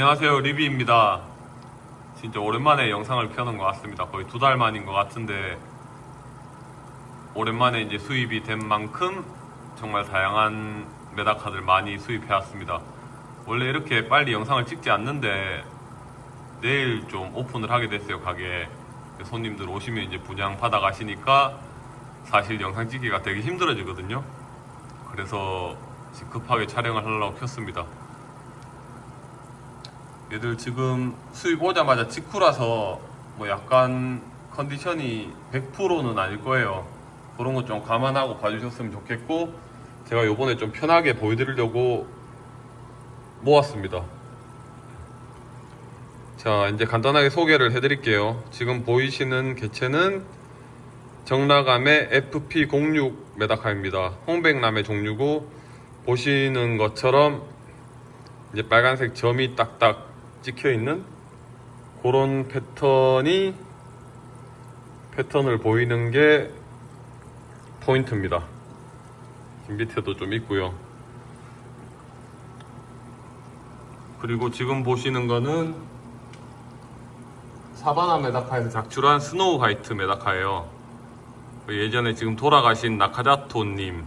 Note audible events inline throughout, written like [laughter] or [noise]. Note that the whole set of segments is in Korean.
안녕하세요 리비입니다. 진짜 오랜만에 영상을 켜는 것 같습니다. 거의 두 달 만인 것 같은데 오랜만에 이제 수입이 된 만큼 정말 다양한 메다카들 많이 수입해 왔습니다. 원래 이렇게 빨리 영상을 찍지 않는데 내일 좀 오픈을 하게 됐어요 가게에. 손님들 오시면 이제 분양 받아 가시니까 사실 영상 찍기가 되게 힘들어지거든요. 그래서 급하게 촬영을 하려고 켰습니다 얘들 지금 수입 오자마자 직후라서 뭐 약간 컨디션이 100%는 아닐 거예요. 그런 거좀 감안하고 봐주셨으면 좋겠고 제가 요번에 좀 편하게 보여드리려고 모았습니다. 자 이제 간단하게 소개를 해드릴게요. 지금 보이시는 개체는 정라감의 FP06 메다카입니다. 홍백남의 종류고 보시는 것처럼 이제 빨간색 점이 딱딱 찍혀 있는 그런 패턴이 패턴을 보이는 게 포인트입니다. 밑에도 좀 있고요. 그리고 지금 보시는 거는 사바나 메다카에서 작출한 스노우 화이트 메다카예요. 그 예전에 지금 돌아가신 나카자토님,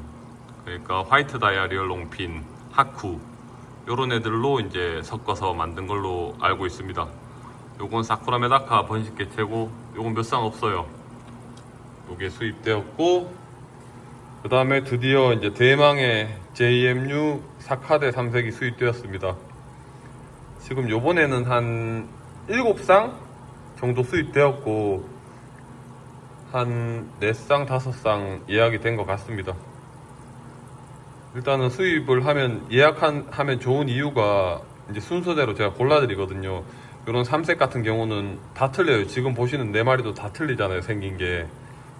그러니까 화이트 다이아 리얼 롱핀, 하쿠, 요런 애들로 이제 섞어서 만든 걸로 알고 있습니다. 요건 사쿠라 메다카 번식 개체고, 요건 몇 쌍 없어요. 요게 수입되었고, 그 다음에 드디어 이제 대망의 JMU 사카데 3색이 수입되었습니다. 지금 요번에는 한 7쌍 정도 수입되었고, 한 4쌍, 5쌍 예약이 된 것 같습니다. 일단은 수입을 하면 예약한 하면 좋은 이유가 이제 순서대로 제가 골라드리거든요. 이런 삼색 같은 경우는 다 틀려요. 지금 보시는 네 마리도 다 틀리잖아요. 생긴 게.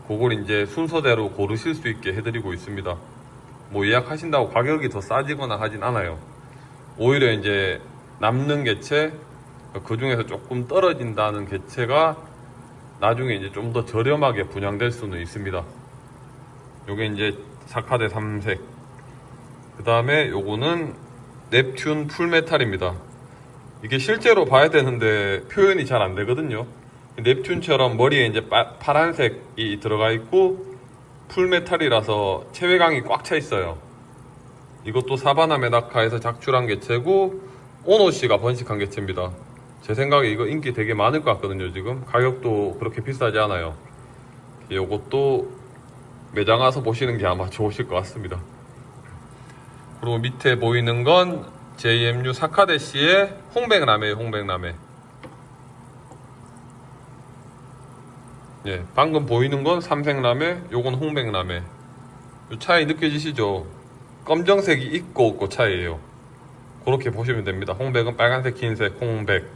그걸 이제 순서대로 고르실 수 있게 해드리고 있습니다. 뭐 예약하신다고 가격이 더 싸지거나 하진 않아요. 오히려 이제 남는 개체 그 중에서 조금 떨어진다는 개체가 나중에 이제 좀 더 저렴하게 분양될 수는 있습니다. 요게 이제 사카데 삼색 그 다음에 요거는 넵튠 풀메탈입니다. 이게 실제로 봐야 되는데 표현이 잘 안 되거든요. 넵튠처럼 머리에 이제 빠- 파란색이 들어가 있고 풀메탈이라서 체외광이 꽉 차 있어요. 이것도 사바나 메다카에서 작출한 개체고 오노 씨가 번식한 개체입니다. 제 생각에 이거 인기 되게 많을 것 같거든요. 지금 가격도 그렇게 비싸지 않아요. 요것도 매장 와서 보시는 게 아마 좋으실 것 같습니다. 그리고 밑에 보이는 건 JMU 사카데 씨의 홍백라메. 예, 방금 보이는 건 삼색라메, 요건 홍백라메. 요 차이 느껴지시죠? 검정색이 있고 없고 차이예요. 그렇게 보시면 됩니다. 홍백은 빨간색, 흰색, 홍백.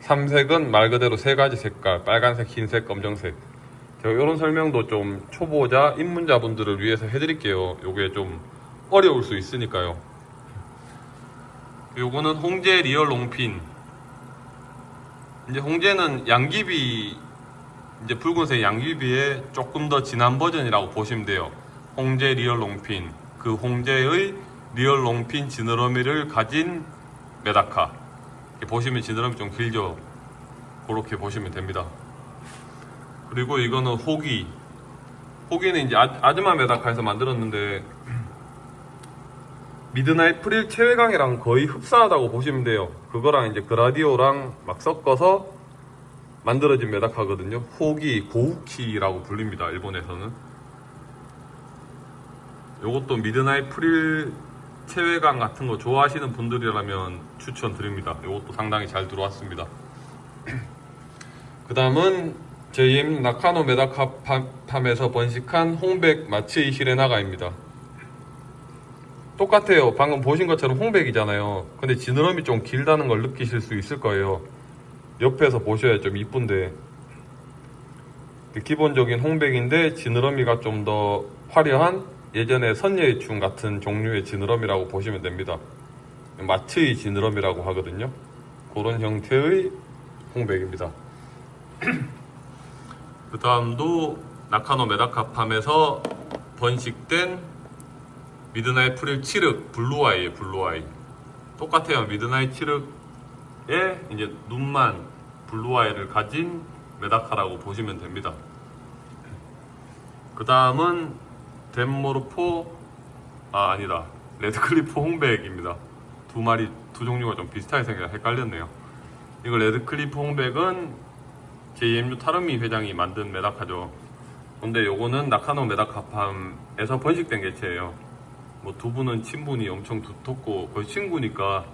삼색은 말 그대로 세 가지 색깔, 빨간색, 흰색, 검정색. 제가 이런 설명도 좀 초보자 입문자분들을 위해서 해드릴게요. 요게 좀 어려울 수 있으니까요. 요거는 홍제 리얼 롱핀. 이제 홍제는 양귀비 이제 붉은색 양귀비의 조금 더 진한 버전이라고 보시면 돼요. 홍제 리얼 롱핀. 그 홍제의 리얼 롱핀 지느러미를 가진 메다카. 보시면 지느러미 좀 길죠. 그렇게 보시면 됩니다. 그리고 이거는 호기. 호기는 이제 아, 아즈마 메다카에서 만들었는데 미드나잇 프릴 체외강이랑 거의 흡사하다고 보시면 돼요. 그거랑 이제 그라디오랑 막 섞어서 만들어진 메다카거든요. 호기, 고우키라고 불립니다. 일본에서는. 요것도 미드나잇 프릴 체외강 같은 거 좋아하시는 분들이라면 추천드립니다. 요것도 상당히 잘 들어왔습니다. [clears throat] 그 다음은 JM 나카노 메다카팜에서 번식한 홍백 마츠이 히레나가입니다. 똑같아요. 방금 보신 것처럼 홍백이잖아요. 근데 지느러미 좀 길다는 걸 느끼실 수 있을 거예요. 옆에서 보셔야 좀 이쁜데 기본적인 홍백인데 지느러미가 좀 더 화려한 예전에 선예의충 같은 종류의 지느러미라고 보시면 됩니다. 마츠의 지느러미라고 하거든요. 그런 형태의 홍백입니다. [clears throat] 그 다음도 나카노 메다카팜에서 번식된 미드나잇 프릴 칠흑 블루아이에요 블루아이 똑같아요 미드나잇 칠흑 이제 눈만 블루아이를 가진 메다카라고 보시면 됩니다. 그 다음은 덴모르포 아 아니다 레드클리프 홍백입니다. 두 마리 두 종류가 좀 비슷하게 생겨 헷갈렸네요. 이거 레드클리프 홍백은 JMU 타르미 회장이 만든 메다카죠. 근데 요거는 나카노 메다카팜에서 번식된 개체예요. 뭐 두 분은 친분이 엄청 두텁고 거의 친구니까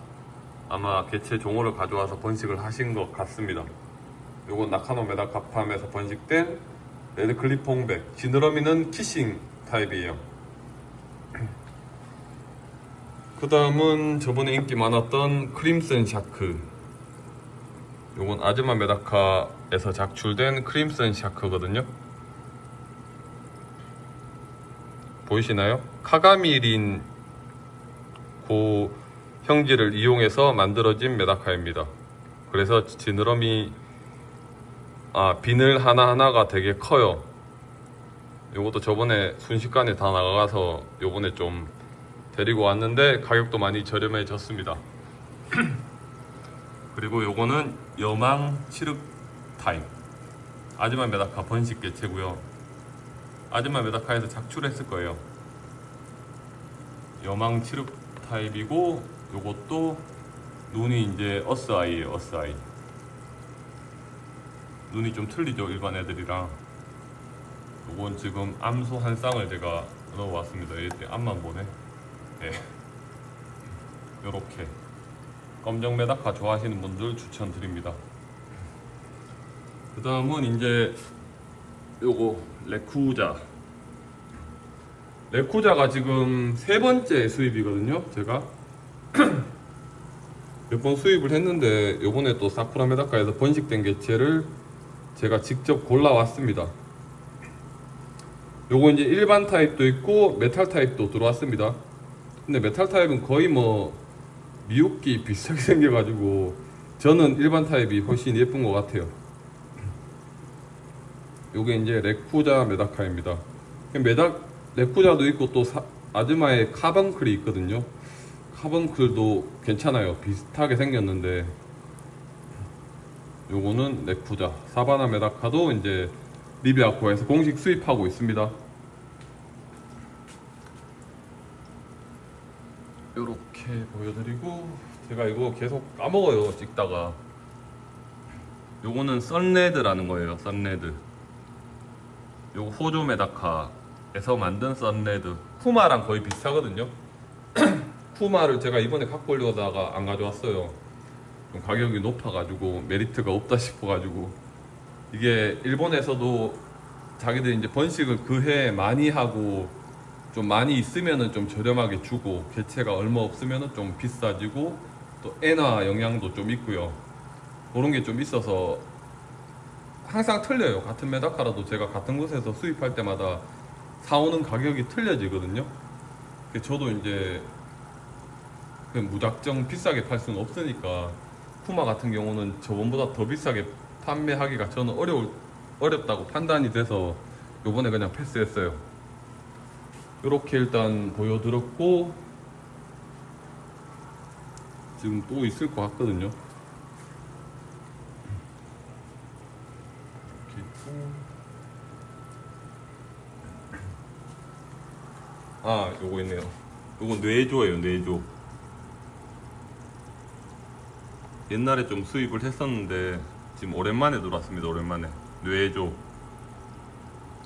아마 개체 종호를 가져와서 번식을 하신 것 같습니다. 요건 나카노 메다카팜에서 번식된 레드 클리프 홍백. 지느러미는 키싱 타입이에요. [clears throat] 그 다음은 저번에 인기 많았던 크림슨 샤크. 요건 아즈마 메다카에서 작출된 크림슨 샤크거든요. 보이시나요? 카가미린 고 형질을 이용해서 만들어진 메다카입니다. 그래서 지느러미 아 비늘 하나하나가 되게 커요. 요것도 저번에 순식간에 다 나가서 요번에 좀 데리고 왔는데 가격도 많이 저렴해졌습니다. [clears throat] 그리고 요거는 여망 칠흑 타임 아즈마 메다카 번식 개체고요. 아즈마 메다카에서 작출했을 거예요. 여망 칠흑 타입이고 요것도 눈이 이제 어스 아이예요. 어스 아이. 눈이 좀 틀리죠 일반 애들이랑. 요건 지금 암소 한 쌍을 제가 넣어왔습니다. 얘 앞만 보네. 예. 요렇게 검정 메다카 좋아하시는 분들 추천드립니다. 그 다음은 이제 요거 레쿠자. 레쿠자가 지금 세 번째 수입이거든요 제가. [clears throat] 몇 번 수입을 했는데 요번에 또 사쿠라 메다카에서 번식된 개체를 제가 직접 골라왔습니다. 요거 이제 일반 타입도 있고 메탈 타입도 들어왔습니다. 근데 메탈 타입은 거의 뭐 미역기 비슷하게 [laughs] 생겨가지고 저는 일반 타입이 훨씬 예쁜 것 같아요 요게 이제 레쿠자 메다카입니다. 메다 레쿠자도 있고 또 사- 아즈마의 카번클이 있거든요. 카번클도 괜찮아요. 비슷하게 생겼는데 요거는 레쿠자 사바나 메다카도 이제 리비아코에서 공식 수입하고 있습니다. 요렇게 보여드리고 제가 이거 계속 까먹어요 찍다가 요거는 썬레드라는 거예요 썬레드 요거 호조 메다카에서 만든 썬레드 쿠마랑 거의 비슷하거든요. [clears throat] 쿠마를 제가 이번에 갖고 오려다가 안 가져왔어요. 좀 가격이 높아가지고 메리트가 없다 싶어가지고. 이게 일본에서도 자기들이 이제 번식을 그해 많이 하고 좀 많이 있으면은 좀 저렴하게 주고 개체가 얼마 없으면은 좀 비싸지고 또 애나 영양도 좀 있고요. 그런 게 좀 있어서 항상 틀려요. 같은 메다카라도 제가 같은 곳에서 수입할 때마다 사오는 가격이 틀려지거든요. 저도 이제 그 무작정 비싸게 팔 수는 없으니까 푸마 같은 경우는 저번보다 더 비싸게 판매하기가 저는 어려울 어렵다고 판단이 돼서 요번에 그냥 패스했어요. 이렇게 일단 보여드렸고 지금 또 있을 것 같거든요. 이렇게 있고. 아, 요거 있네요. 요거 뇌조예요, 뇌조. 옛날에 좀 수입을 했었는데 지금 오랜만에 들어왔습니다. 오랜만에 뇌조.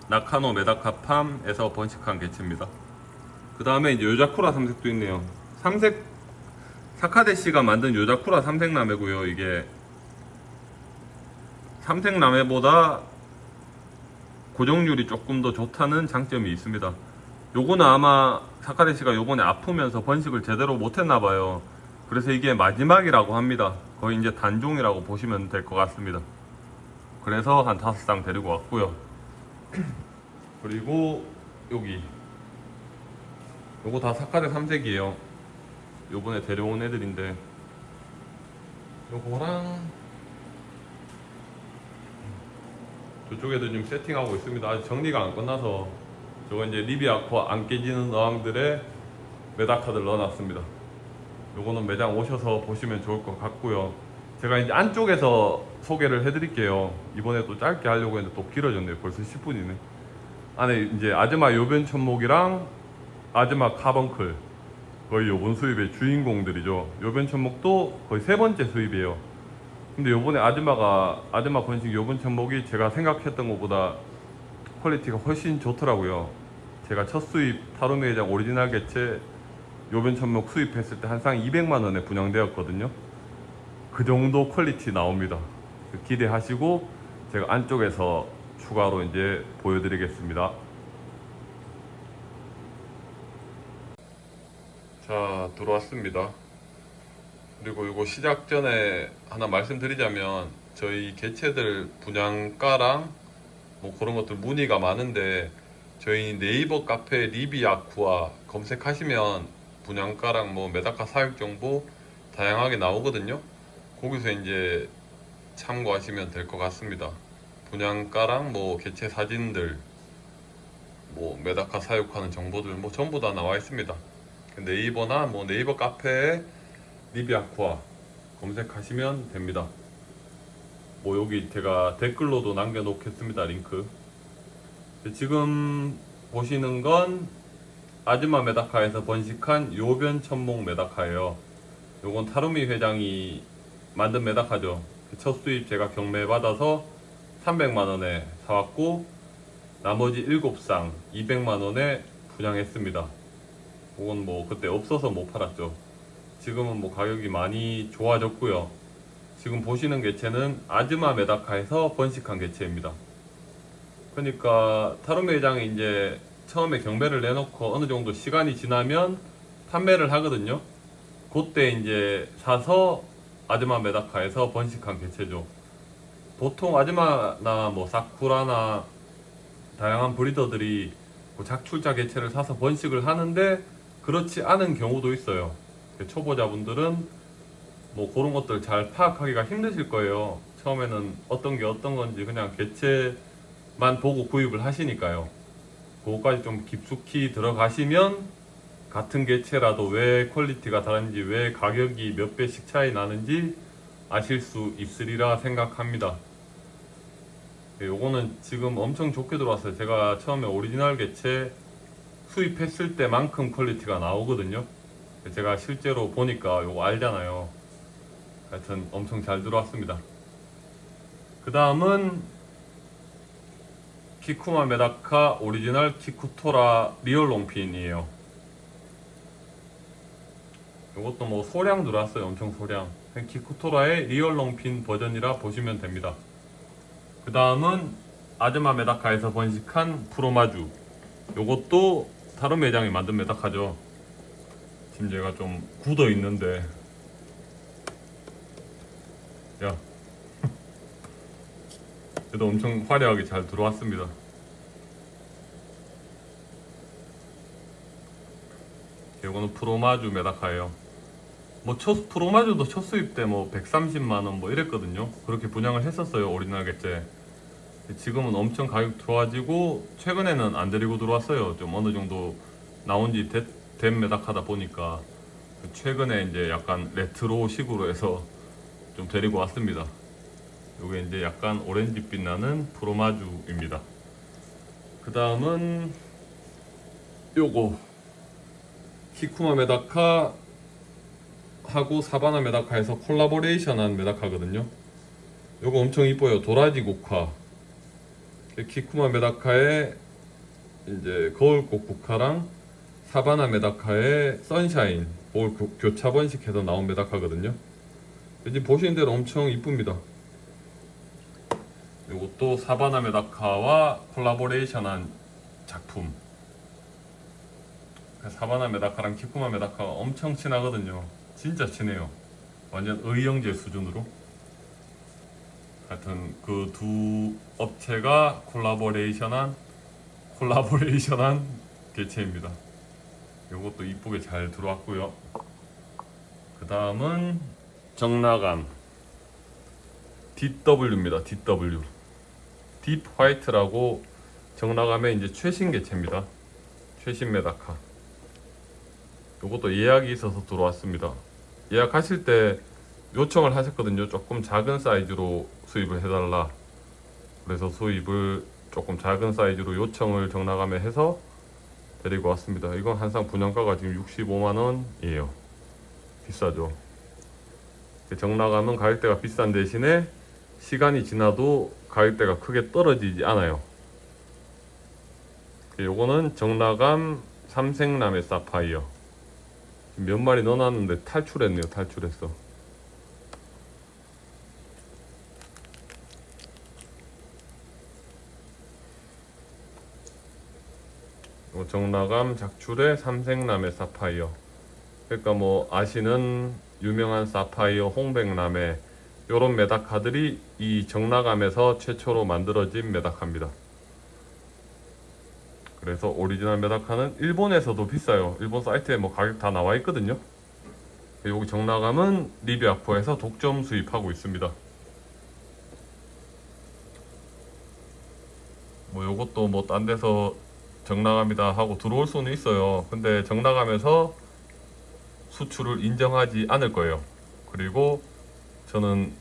나카노 메다카팜에서 번식한 개체입니다. 그 다음에 요자쿠라 삼색도 있네요. 삼색 사카데 씨가 만든 요자쿠라 삼색라메고요. 이게 삼색라메보다 고정률이 조금 더 좋다는 장점이 있습니다. 요거는 아마 사카데 씨가 요번에 아프면서 번식을 제대로 못했나 봐요. 그래서 이게 마지막이라고 합니다. 거의 이제 단종이라고 보시면 될 것 같습니다. 그래서 한 다섯 쌍 데리고 왔고요. [clears throat] 그리고 여기 요거 다 사카데 삼색이에요. 요번에 데려온 애들인데 요거랑 저쪽 애들 지금 세팅하고 있습니다. 아직 정리가 안 끝나서 저거 이제 리비아코 안 깨지는 어항들의 메다카들 넣어놨습니다. 요거는 매장 오셔서 보시면 좋을 것 같고요. 제가 이제 안쪽에서 소개를 해드릴게요. 이번에 또 짧게 하려고 했는데 또 길어졌네요. 벌써 10분이네. 안에 이제 아즈마 요변 천목이랑 아즈마 카번클 거의 요번 수입의 주인공들이죠. 요변 천목도 거의 세 번째 수입이에요. 근데 요번에 아즈마가 아즈마 번식 요변 천목이 제가 생각했던 것보다 퀄리티가 훨씬 좋더라고요. 제가 첫 수입 타로미 회장 오리지널 개체 요변 천목 수입했을 때한쌍 200만 원에 분양되었거든요. 그 정도 퀄리티 나옵니다. 기대하시고 제가 안쪽에서 추가로 이제 보여드리겠습니다. 자 들어왔습니다. 그리고 이거 시작 전에 하나 말씀드리자면 저희 개체들 분양가랑 뭐 그런 것들 문의가 많은데 저희 네이버 카페 리비아쿠아 검색하시면 분양가랑 뭐 메다카 사육 정보 다양하게 나오거든요. 거기서 이제 참고하시면 될 것 같습니다. 분양가랑 뭐 개체 사진들, 뭐 메다카 사육하는 정보들 뭐 전부 다 나와 있습니다. 네이버나 뭐 네이버 카페에 리비아쿠아 검색하시면 됩니다. 뭐 여기 제가 댓글로도 남겨놓겠습니다 링크. 지금 보시는 건 아즈마 메다카에서 번식한 요변 천목 메다카예요. 요건 타루미 회장이 만든 메다카죠. 그첫 수입 제가 경매 받아서 300만 원에 사왔고 나머지 7쌍 200만 원에 분양했습니다. 그건 뭐 그때 없어서 못 팔았죠. 지금은 뭐 가격이 많이 좋아졌고요. 지금 보시는 개체는 아즈마 메다카에서 번식한 개체입니다. 그러니까 타로메 회장이 이제 처음에 경매를 내놓고 어느 정도 시간이 지나면 판매를 하거든요. 그때 이제 사서 아즈마 메다카에서 번식한 개체죠. 보통 아즈마나 뭐 사쿠라나 다양한 브리더들이 그 작출자 개체를 사서 번식을 하는데 그렇지 않은 경우도 있어요. 초보자분들은 뭐 그런 것들 잘 파악하기가 힘드실 거예요. 처음에는 어떤 게 어떤 건지 그냥 개체 만 보고 구입을 하시니까요. 그거까지 좀 깊숙이 들어가시면 같은 개체라도 왜 퀄리티가 다른지 왜 가격이 몇 배씩 차이 나는지 아실 수 있으리라 생각합니다. 네, 요거는 지금 엄청 좋게 들어왔어요. 제가 처음에 오리지널 개체 수입했을 때만큼 퀄리티가 나오거든요. 제가 실제로 보니까 요거 알잖아요. 하여튼 엄청 잘 들어왔습니다. 그 다음은 키쿠마 메다카 오리지널 키쿠토라 리얼 롱핀이에요. 요것도 뭐 소량 들어왔어요. 엄청 소량. 키쿠토라의 리얼 롱핀 버전이라 보시면 됩니다. 그 다음은 아즈마 메다카에서 번식한 프로마주. 요것도 다른 매장이 만든 메다카죠. 지금 제가 좀 굳어 있는데. 야. 그래도 엄청 화려하게 잘 들어왔습니다. 이거는 프로마주 메다카예요. 뭐 첫 프로마주도 첫 수입 때 뭐 130만 원 뭐 이랬거든요. 그렇게 분양을 했었어요 개체. 지금은 엄청 가격 좋아지고 최근에는 안 데리고 들어왔어요. 좀 어느 정도 나온지 된 메다카다 보니까 최근에 이제 약간 레트로식으로 해서 좀 데리고 왔습니다. 요게 이제 약간 오렌지빛 나는 프로마주입니다. 그 다음은 요거 키쿠마 메다카 하고 사바나 메다카에서 콜라보레이션한 메다카거든요. 요거 엄청 이뻐요. 도라지 국화. 키쿠마 메다카의 이제 거울꽃 국화랑 사바나 메다카의 선샤인 볼 교- 교차 번식해서 나온 메다카거든요. 지금 보시는 대로 엄청 이쁩니다. 이것도 사바나 메다카와 콜라보레이션한 작품. 사바나 메다카랑 키쿠마 메다카가 엄청 친하거든요. 진짜 친해요. 완전 의형제 수준으로. 하여튼 그 두 업체가 콜라보레이션한 콜라보레이션한 개체입니다. 이것도 이쁘게 잘 들어왔고요. 그 다음은 정나감 DW입니다. DW 딥 화이트라고 정나감의 이제 최신 개체입니다. 최신 메다카. 이것도 예약이 있어서 들어왔습니다. 예약하실 때 요청을 하셨거든요. 조금 작은 사이즈로 수입을 해달라. 그래서 수입을 조금 작은 사이즈로 요청을 정나감에 해서 데리고 왔습니다. 이건 한상 분양가가 지금 65만 원이에요. 비싸죠. 정나감은 가격대가 비싼 대신에 시간이 지나도 가격대가 크게 떨어지지 않아요. 요거는 정나감 삼색남의 사파이어. 몇 마리 넣어놨는데 탈출했네요. 탈출했어. 요 정나감 작출의 삼색남의 사파이어. 그러니까 뭐 아시는 유명한 사파이어 홍백남의 요런 메다카들이 이 정나감에서 최초로 만들어진 메다카입니다. 그래서 오리지널 메다카는 일본에서도 비싸요. 일본 사이트에 뭐 가격 다 나와 있거든요. 여기 정나감은 리비아코에서 독점 수입하고 있습니다. 뭐 요것도 뭐 딴 데서 정나감이다 하고 들어올 수는 있어요. 근데 정나감에서 수출을 인정하지 않을 거예요. 그리고 저는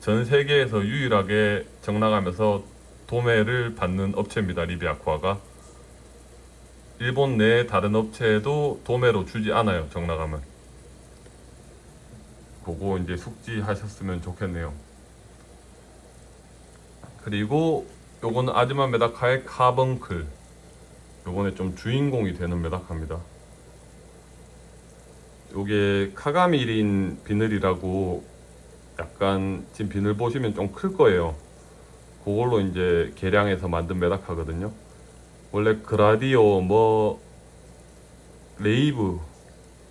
전 세계에서 유일하게 정나감에서 도매를 받는 업체입니다. 리비아쿠아가 일본 내 다른 업체에도 도매로 주지 않아요. 정나감은 그거 이제 숙지하셨으면 좋겠네요. 그리고 요거는 아즈마 메다카의 카번클 요번에 좀 주인공이 되는 메다카입니다. 요게 카가미린 비늘이라고 약간 지금 비늘 보시면 좀 클 거예요. 그걸로 이제 계량해서 만든 메다카거든요. 원래 그라디오 뭐 레이브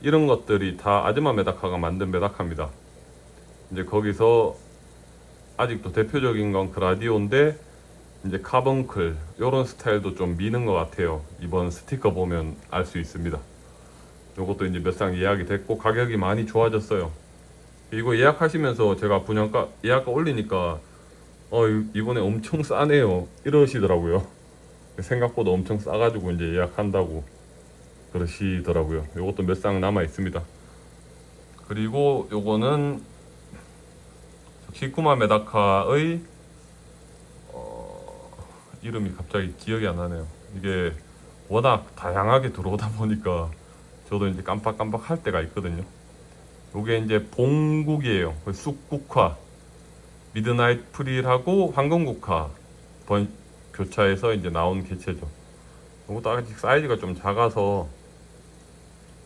이런 것들이 다 아즈마 메다카가 만든 메다카입니다. 이제 거기서 아직도 대표적인 건 그라디오인데 이제 카본클 이런 스타일도 좀 미는 것 같아요. 이번 스티커 보면 알 수 있습니다. 요것도 이제 몇 상 예약이 됐고 가격이 많이 좋아졌어요. 이거 예약하시면서 제가 분양가 예약가 올리니까 어 이- 이번에 엄청 싸네요 이러시더라고요. 생각보다 엄청 싸가지고 이제 예약한다고 그러시더라고요. 요것도 몇 상 남아 있습니다. 그리고 요거는 키쿠마 메다카의 어, 이름이 갑자기 기억이 안 나네요. 이게 워낙 다양하게 들어오다 보니까 저도 이제 깜빡깜빡 할 때가 있거든요. 요게 이제 봉국이에요. 그 쑥국화, 미드나잇 프릴하고 황금국화 번 교차해서 이제 나온 개체죠. 요것도 아직 사이즈가 좀 작아서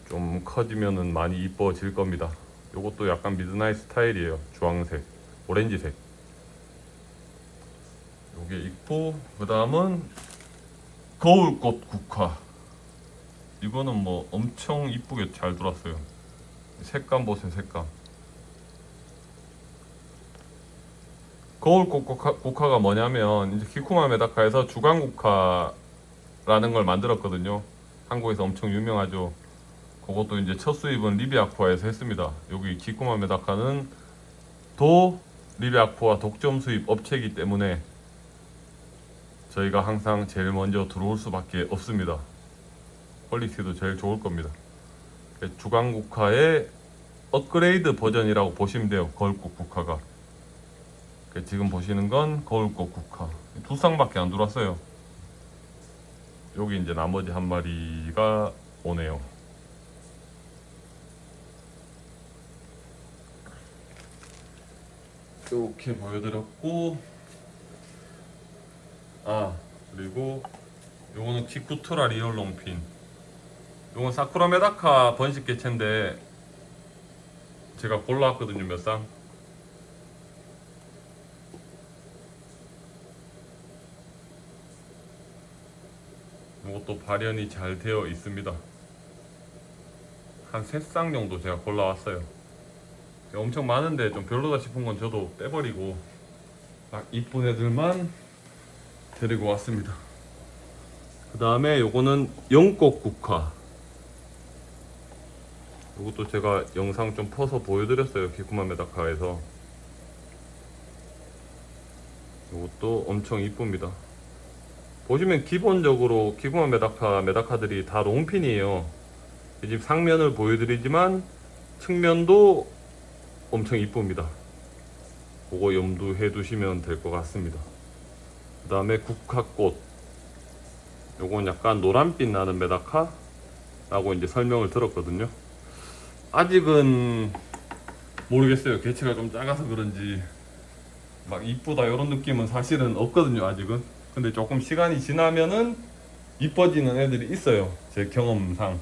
좀 커지면은 많이 이뻐질 겁니다. 요것도 약간 미드나잇 스타일이에요. 주황색, 오렌지색. 요게 있고 그 다음은 거울꽃 국화. 이거는 뭐 엄청 이쁘게 잘 들어왔어요. 색감 보세요, 색감. 거울꽃 국화, 국화가 뭐냐면 이제 키쿠마 메다카에서 주간 국화라는 걸 만들었거든요. 한국에서 엄청 유명하죠. 그것도 이제 첫 수입은 리비아쿠아에서 했습니다. 여기 키쿠마 메다카는 도 리비아쿠아 독점 수입 업체이기 때문에 저희가 항상 제일 먼저 들어올 수밖에 없습니다. 퀄리티도 제일 좋을 겁니다. 주간 국화의 업그레이드 버전이라고 보시면 돼요. 거울꽃 국화가. 그 지금 보시는 건 거울꽃 국화. 두 쌍밖에 안 들어왔어요. 여기 이제 나머지 한 마리가 오네요. 이렇게 보여드렸고 아 그리고 요거는 키쿠토라 리얼 롱핀 요건 사쿠라 메다카 번식 개체인데 제가 골라왔거든요 몇 쌍. 요것도 발현이 잘 되어 있습니다. 한 세 쌍 정도 제가 골라왔어요. 엄청 많은데 좀 별로다 싶은 건 저도 빼버리고 딱 이쁜 애들만 데리고 왔습니다. 그 다음에 요거는 영꽃 국화. 요것도 제가 영상 좀 퍼서 보여드렸어요. 기쿠마 메다카에서. 요것도 엄청 이쁩니다. 보시면 기본적으로 기쿠마 메다카 메다카들이 다 롱핀이에요. 지금 상면을 보여드리지만 측면도 엄청 이쁩니다. 그거 염두해 두시면 될 것 같습니다. 그 다음에 국화꽃. 요건 약간 노란빛 나는 메다카 라고 이제 설명을 들었거든요. 아직은 모르겠어요. 개체가 좀 작아서 그런지 막 이쁘다 이런 느낌은 사실은 없거든요. 아직은. 근데 조금 시간이 지나면은 이뻐지는 애들이 있어요. 제 경험상.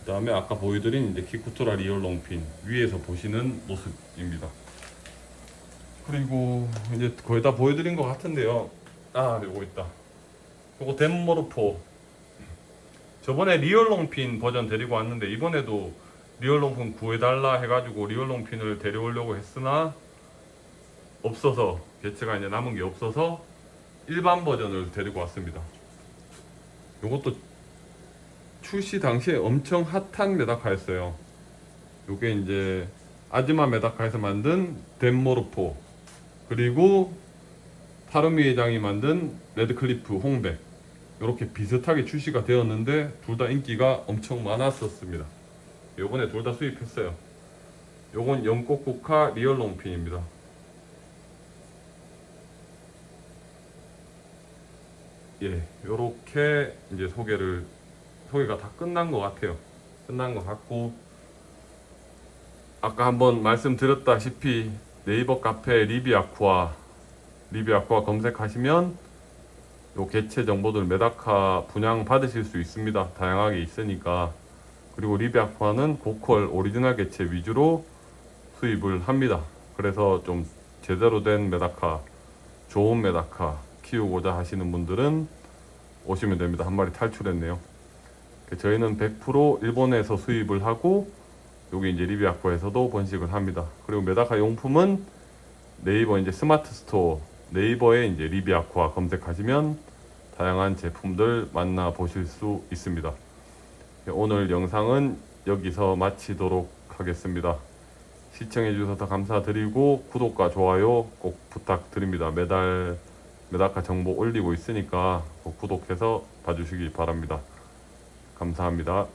그 다음에 아까 보여드린 이제 키쿠토라 리얼 롱핀 위에서 보시는 모습입니다. 그리고 이제 거의 다 보여드린 것 같은데요. 아, 요거 있다. 요거 덴모르포. 저번에 리얼롱핀 버전 데리고 왔는데 이번에도 리얼롱핀 구해달라 해가지고 리얼롱핀을 데려오려고 했으나 없어서 개체가 이제 남은 게 없어서 일반 버전을 데리고 왔습니다. 요것도 출시 당시에 엄청 핫한 메다카였어요. 요게 이제 아즈마 메다카에서 만든 덴모르포 그리고 타르미 회장이 만든 레드클리프 홍백 이렇게 비슷하게 출시가 되었는데 둘 다 인기가 엄청 많았었습니다. 요번에 둘 다 수입했어요. 요건 영꽃국화 리얼 롱핀입니다. 예, 요렇게 이제 소개를 소개가 다 끝난 것 같아요. 끝난 것 같고 아까 한번 말씀드렸다시피 네이버 카페 리비아쿠아 리비아쿠아 검색하시면 요 개체 정보들 메다카 분양 받으실 수 있습니다. 다양하게 있으니까 그리고 리비아쿠아는 고퀄 오리지널 개체 위주로 수입을 합니다. 그래서 좀 제대로 된 메다카 좋은 메다카 키우고자 하시는 분들은 오시면 됩니다. 한 마리 탈출했네요. 저희는 100% 일본에서 수입을 하고 여기 이제 리비아코에서도 번식을 합니다. 그리고 메다카 용품은 네이버 이제 스마트 스토어 네이버에 이제 리비아코아 검색하시면 다양한 제품들 만나 보실 수 있습니다. 네, 오늘 영상은 여기서 마치도록 하겠습니다. 시청해 주셔서 감사드리고 구독과 좋아요 꼭 부탁드립니다. 매달 메다카 정보 올리고 있으니까 꼭 구독해서 봐주시기 바랍니다. 감사합니다.